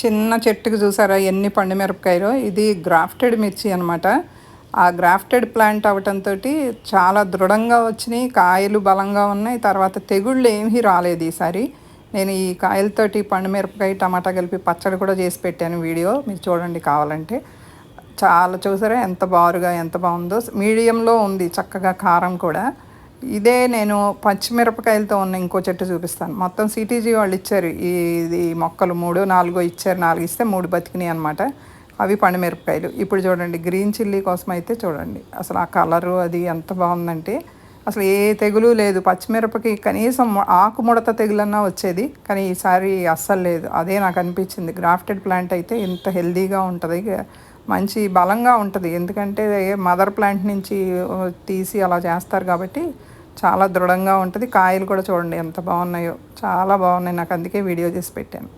చిన్న చెట్టుకు చూసారా ఎన్ని పండు మిరపకాయలు? ఇది గ్రాఫ్టెడ్ మిర్చి అనమాట ఆ గ్రాఫ్టెడ్ ప్లాంట్ అవటంతో చాలా దృఢంగా వచ్చినాయి కాయలు బలంగా ఉన్నాయి తర్వాత తెగుళ్ళు ఏమీ రాలేదు ఈసారి. నేను ఈ కాయలతోటి పండు మిరపకాయ టమాటా కలిపి పచ్చడి కూడా చేసి పెట్టాను వీడియో మీరు చూడండి కావాలంటే. చాలా చూసారా ఎంత బారుగా ఎంత బాగుందో. మీడియంలో ఉంది చక్కగా కారం కూడా. ఇదే నేను పచ్చిమిరపకాయలతో ఉన్న ఇంకో చెట్టు చూపిస్తాను. మొత్తం సిటీజీ వాళ్ళు ఇచ్చారు. ఈ ఇది మొక్కలు మూడు నాలుగో ఇచ్చారు నాలుగు ఇస్తే మూడు బతికినాయి అనమాట అవి పండుమిరపకాయలు. ఇప్పుడు చూడండి గ్రీన్ చిల్లీ కోసం అయితే చూడండి. అసలు ఆ కలరు అది ఎంత బాగుందంటే అసలు ఏ తెగులు లేదు. పచ్చిమిరపకి కనీసం ఆకు ముడత తెగులన్నా వచ్చేది కానీ ఈసారి అస్సలు లేదు. అదే నాకు అనిపించింది. గ్రాఫ్టెడ్ ప్లాంట్ అయితే ఇంత హెల్దీగా ఉంటుంది. మంచి బలంగా ఉంటుంది. ఎందుకంటే మదర్ ప్లాంట్ నుంచి తీసి అలా చేస్తారు కాబట్టి చాలా దృఢంగా ఉంటుంది. కాయలు కూడా చూడండి ఎంత బాగున్నాయో. చాలా బాగున్నాయి. నాకు అందుకే వీడియో చేసి పెట్టాను.